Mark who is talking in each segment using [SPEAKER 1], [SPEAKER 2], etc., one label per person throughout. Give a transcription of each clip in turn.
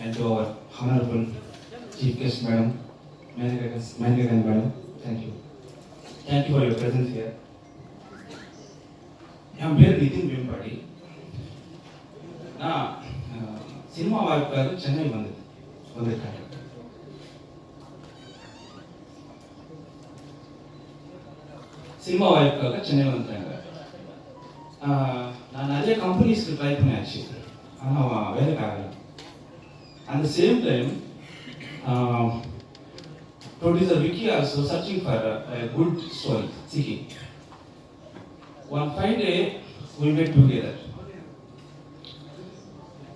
[SPEAKER 1] and to our Honorable Chief Guest Madam, Managagan Madam, thank you. Thank you for your presence here. என் பேர் நிதின் மேம்பாடி நான் cinema வாய்ப்பாக சென்னை வந்து வந்திருக்காங்க. Cinema வாய்ப்புக்காக சென்னை வந்துட்டாங்க நான் நிறைய கம்பெனிஸ்க்கு ட்ரை பண்ணியாச்சு ஆனால் அவன் And the same time, um, producer Vicky also searching for a, a good soil, seeking. One fine day, we met together.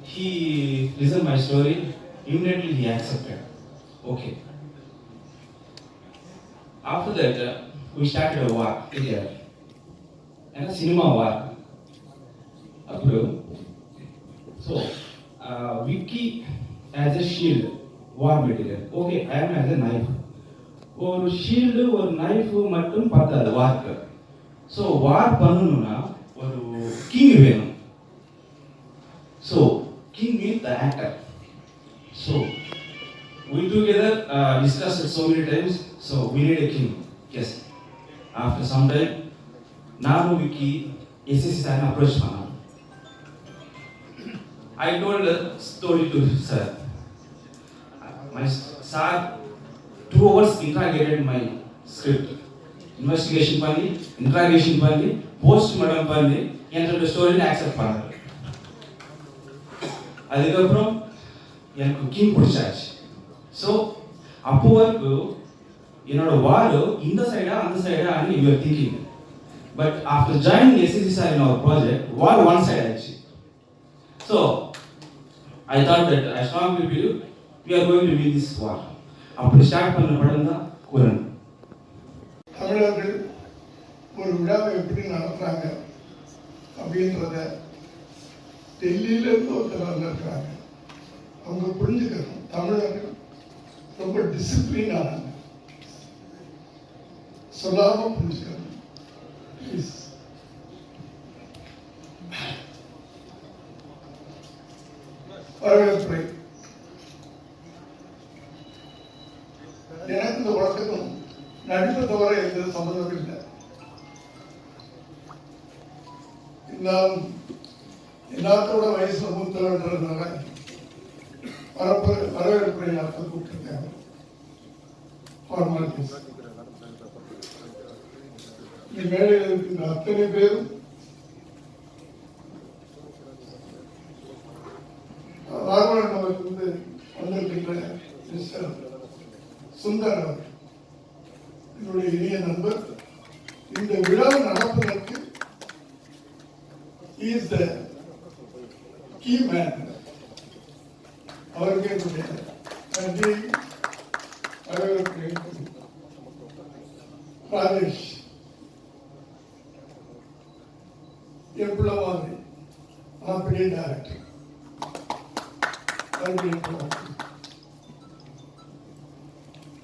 [SPEAKER 1] He listened my story, immediately he accepted. Okay. After that, uh, we started a work together. And a cinema work. Up so, uh, Vicky as a shield, war material. Okay, I am as a knife. ஒரு shield ஒரு knife மட்டும் பத்தாது வார்க்கு so war பண்ணணும்னா ஒரு king வேணும் so king is the actor so we together uh, discussed so many times. So we need a king. Yes. After some time, Namu Viki SSC Saran approached Mana. I told a story to sir. My sir two hours interrogated my script. Investigation பண்ணி interrogation பண்ணி post mortem பண்ணி என்னோட ஸ்டோரியை accept பண்ணாரு அதுக்கப்புறம் எனக்கு cooking பிடிச்சாச்சு so அப்போ வரைக்கும் என்னோட வால் இந்த சைடா அந்த சைடான்னு you're thinking but after joining SSC sir in our project wall one side ஆயிடுச்சு so I thought that I strongly believe we are going to win this war அப்படி ஸ்டார்ட் பண்ண படம் தான் குரன்
[SPEAKER 2] தமிழர்கள் ஒரு விழாவை எப்படி நடத்துறாங்க அப்படின்றத டெல்லியில இருந்து ஒருத்தர் வந்திருக்கிறாங்க. அவங்க புரிஞ்சுக்கணும். தமிழர்கள் ரொம்ப டிசிப்ளின் ஆனாங்க சொல்லாம புரிஞ்சுக்கணும். ப்ளீஸ் வரவேற்புரை எனக்கு இந்த உலகத்துக்கும் நடிப்பு தவிர எந்த இல்லை. எல்லாத்தோட வயசு மூத்தவன்றதுனால வரப்பு வரவேற்பு எல்லாத்தையும் கூப்பிட்டுருக்காங்க ஃபார்மாலிட்டிஸ் இந்த மேடையில் இருக்கின்ற அத்தனை பேரும் ராகவன் நமக்கு வந்து வந்திருக்கின்ற மிஸ்டர் சுந்தர் அவர்கள்.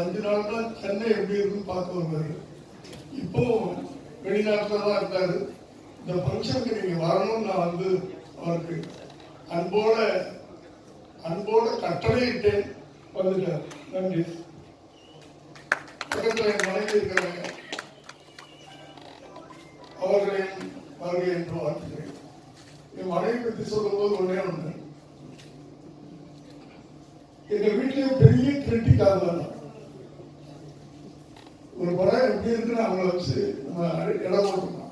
[SPEAKER 2] அஞ்சு நாள் தான் சென்னை எப்படி இருக்குன்னு பார்க்க வருவாரு இப்போ வெளிநாட்டில் தான் இருக்காரு. இந்த ஃபங்க்ஷனுக்கு நீங்க வரணும்னு நான் வந்து அவருக்கு அன்போட அன்போட கட்டளையிட்டேன். வந்துட்டார். நன்றி. பக்கத்தில் என் மனைவி இருக்கிறாங்க. அவர்களின் வருகை என்று வாழ்த்துகிறேன். என் மனைவி பற்றி சொல்லும்போது ஒன்றே ஒன்று எங்க வீட்டிலேயே பெரிய கிரிட்டிக் தான். ஒரு படம் எப்படி இருக்குன்னு அவங்கள வச்சு நம்ம இடம் போட்டுக்கலாம்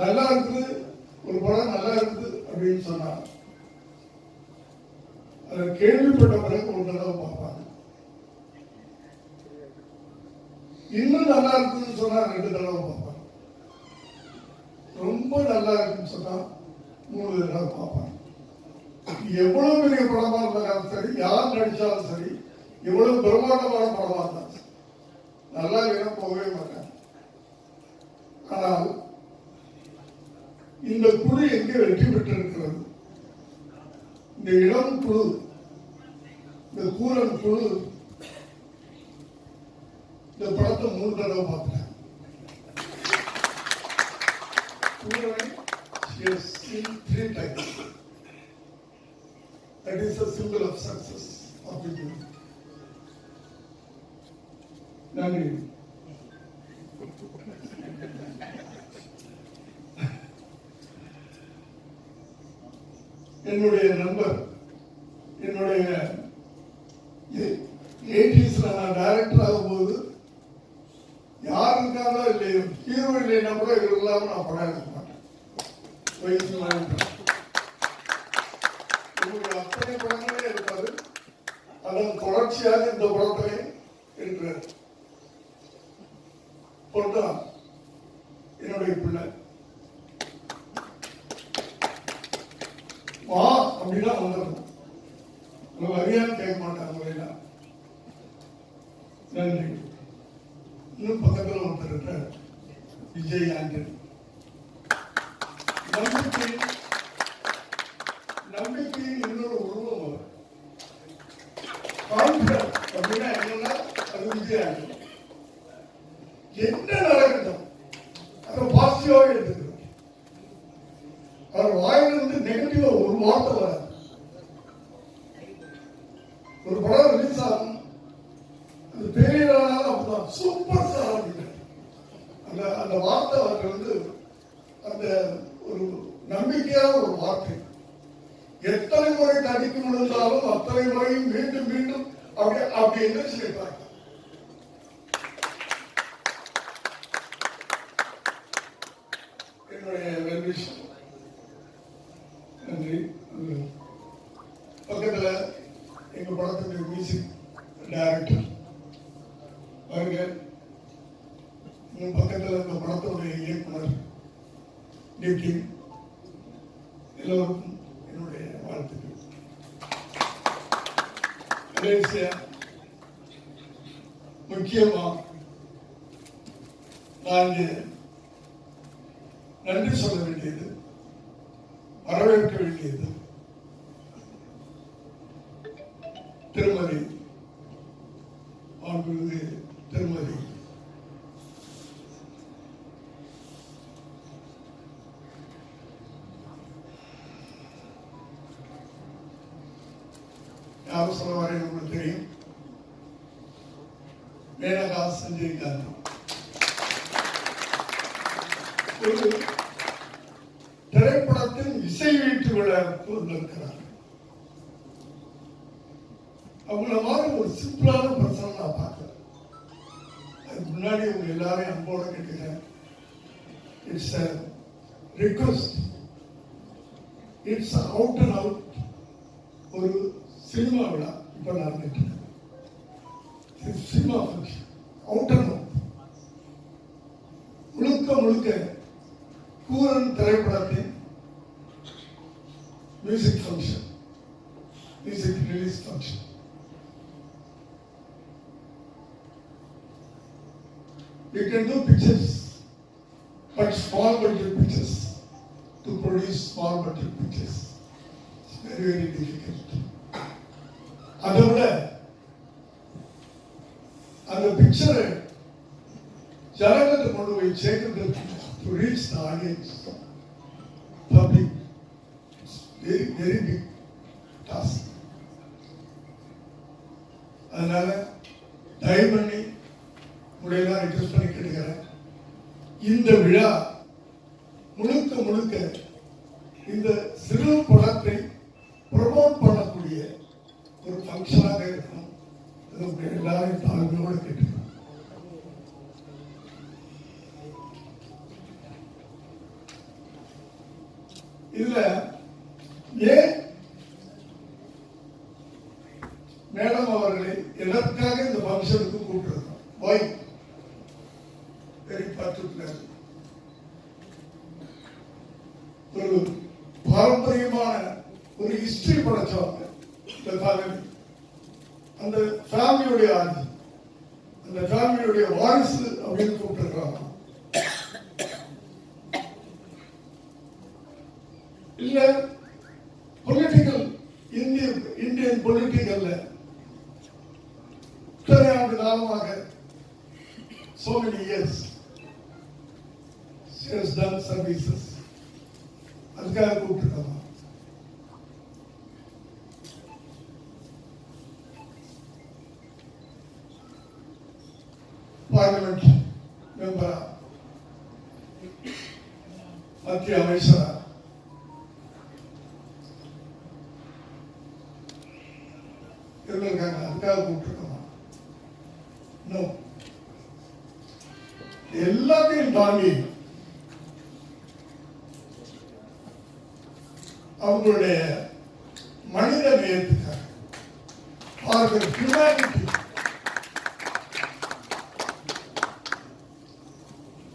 [SPEAKER 2] நல்லா இருக்குது ஒரு படம் நல்லா இருக்குது அப்படின்னு சொன்னா அதை கேள்விப்பட்ட பிறகு ஒரு தடவை பார்ப்பாங்க. இன்னும் நல்லா இருக்குதுன்னு சொன்னா ரெண்டு தடவை பார்ப்பாங்க. ரொம்ப நல்லா இருக்குன்னு சொன்னா மூணு தடவை பார்ப்பாங்க. எவ்வளவு பெரிய படமா இருந்தாலும் சரி யார் நடிச்சாலும் சரி இவ்வளவு பிரம்மாண்டமான படமா இருந்தாலும் நல்லா இல்லைன்னா போகவே மாட்டேன் ஆனால் இந்த குழு எங்கே வெற்றி பெற்றிருக்கிறது இந்த இளம் குழு இந்த கூரன் குழு இந்த படத்தை மூணு தடவை பார்த்தேன் கூரனை she has seen three times. That is a symbol of success of the film. நன்றி. என்னுடைய நண்பர் என்னுடைய எயிட்டிஸில் நான் டைரக்டர் ஆகும்போது யார் இருக்காங்களோ இல்லையோ ஹீரோ இல்லைன்னா கூட இவர் இல்லாமல் நான் படம் எடுக்க மாட்டேன். வயசு இவருடைய அத்தனை படங்களே இருப்பாரு அதன் தொடர்ச்சியாக இந்த படத்திலே இருக்கிறார் பொண்ணா என்னுடைய பிள்ளை. வா அப்படின்னா வந்துடணும் உங்க வரியான்னு கேட்க மாட்டாங்க முறையில நன்றி. இன்னும் பக்கத்தில் ஒருத்தர் விஜய் ஆண்டனி. நம்பிக்கை எத்தனை முறை தடிக்க முடிந்தாலும் அத்தனை முறையும் மீண்டும் மீண்டும் அப்படி அப்படி எந்திரிச்சு நிற்பாங்க முக்கியமா நான் நன்றி சொல்ல வேண்டியது. வரவேற்க வேண்டியது. திருமதி மாண்புமிகு திருமதி. யாரும் சொல்ல வரேன் உங்களுக்கு தெரியும். மேனகா சஞ்சய் ஒரு திரைப்படத்தில் இசை வீட்டு விழாவுக்கு வந்திருக்கிறார் அவங்கள மாதிரி ஒரு சிம்பிளான பிரச்சனை நான் பார்க்கிறேன். அதுக்கு முன்னாடி உங்க எல்லாரையும் அன்போடு கேட்டுக்கிறேன். It's a request it's out and out ஒரு சினிமா விழா. இப்ப நான் இருக்கு. சினிமா முழுக்க முழுக்க கூரன் திரைப்படத்தின் music function music release function You can do pictures, but small budget pictures. To produce small budget pictures, it's very, very difficult. அதை விட அந்த பிக்சரை ஜனங்கள்ட்ட கொண்டு போய் சேர்க்கிறது to reach the audience public very very big task அதனால தயவு பண்ணி உடையெல்லாம் ரிக்வஸ்ட் பண்ணி கேட்டுக்கிறேன். இந்த விழா முழுக்க முழுக்க இந்த சிறு படத்தை ப்ரொமோட் பண்ணக்கூடிய ஒரு ஃபங்க்ஷனாக இருக்கணும். எல்லாரையும் தாழ்மையோடு கேட்டுக்கிறேன் இதுல ஏ மேடம் அவர்களை எதற்காக இந்த ஃபங்க்ஷனுக்கு கூப்பிட்டுருக்கோம் ஒய் வெரி பர்டிகுலர் ஒரு பாரம்பரியமான ஒரு ஹிஸ்டரி படைச்சவங்க இந்த அந்த ஃபேமிலியுடைய ஆதி அந்த ஃபேமிலியுடைய வாரிசு அப்படின்னு கூப்பிட்டுருக்காங்க. பார்லிமெண்ட் மெம்பரா மத்திய அமைச்சரா இருந்திருக்காங்க அதுக்காக கூப்பிட்டுருக்கோம் எல்லாத்தையும் தாண்டி அவங்களுடைய மனித நேயத்துக்காக அவர்கள் ஹியூமனிட்டி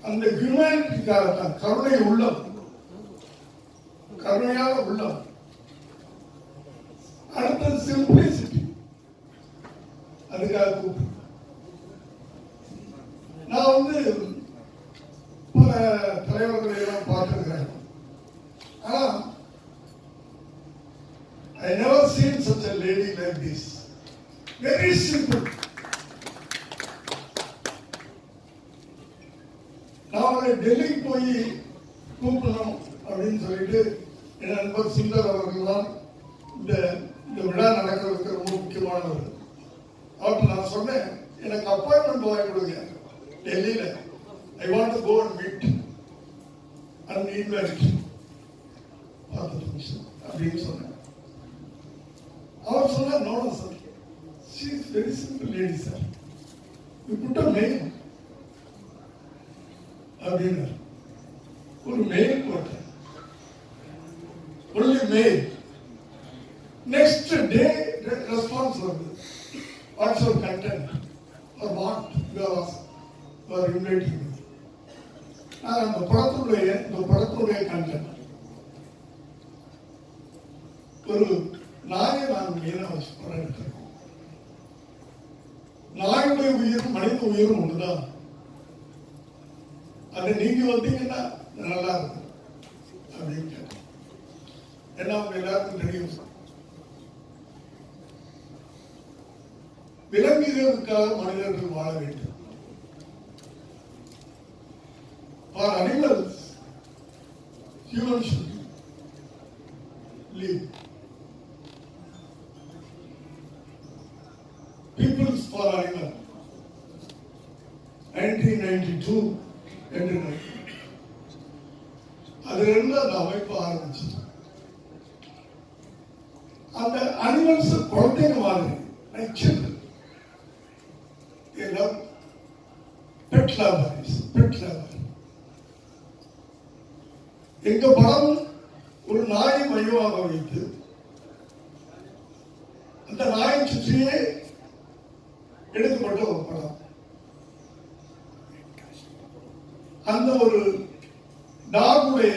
[SPEAKER 2] அந்த ஹியூமனிட்டிக்காக கருணை உள்ளம். கருணையாக உள்ளம். அப்படின்னு சொல்லிட்டு என் நண்பர் சுந்தர் அவர்கள் தான் இந்த இந்த விழா நடக்கிறதுக்கு ரொம்ப முக்கியமானவர். அவர்கிட்ட நான் சொன்னேன் எனக்கு அப்பாயின்மெண்ட் வாங்கி கொடுங்க. டெல்லியில. I want to go and meet and invest அப்படின்னு சொன்னேன். அவர் சொன்னார் no sir she is very simple lady sir you put a mail அப்படின்னார். ஒரு மெயில் போட்டேன். Only mail next day response what's your content or what you are inviting நான் அந்த படத்துடைய இந்த படத்துடைய கண்டென்ட் ஒரு நாயை நான் மீன வச்சு படம் நாயுடைய உயிரும் மனித உயிரும் ஒன்றுதான் அது நீங்க வந்தீங்கன்னா நல்லா இருக்கும் அப்படின்னு கேட்டேன். ஏன்னா அவங்க எல்லாருக்கும் தெரியும். விலங்குகளுக்காக மனிதர்கள் வாழ வேண்டும். ஃபார் அனிமல்ஸ் ஹியூமன் ஒரு நாயை மையமாக வைத்து அந்த நாயை சுற்றியே எடுக்கப்பட்ட ஒரு படம் அந்த ஒரு டாகுடைய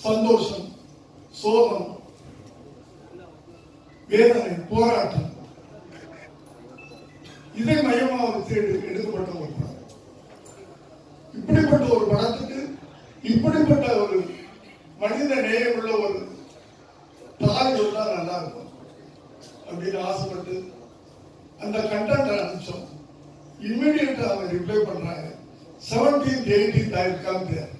[SPEAKER 2] சந்தோஷம் சோகம் வேதனை போராட்டம் இதை மையமாக வச்சு எடு- எடுக்கப்பட்ட ஒரு படம் இப்படிப்பட்ட ஒரு படத்துக்கு இப்படிப்பட்ட ஒரு மனித நேயமுள்ள ஒரு தாய் இருந்தா நல்லா இருக்கும். அப்படின்னு ஆசைப்பட்டு அந்த கண்டென்ட் அனுப்பிச்சோம். இம்மிடியட்டா அவங்க ரிப்ளை பண்றாங்க seventeen eighteen I come there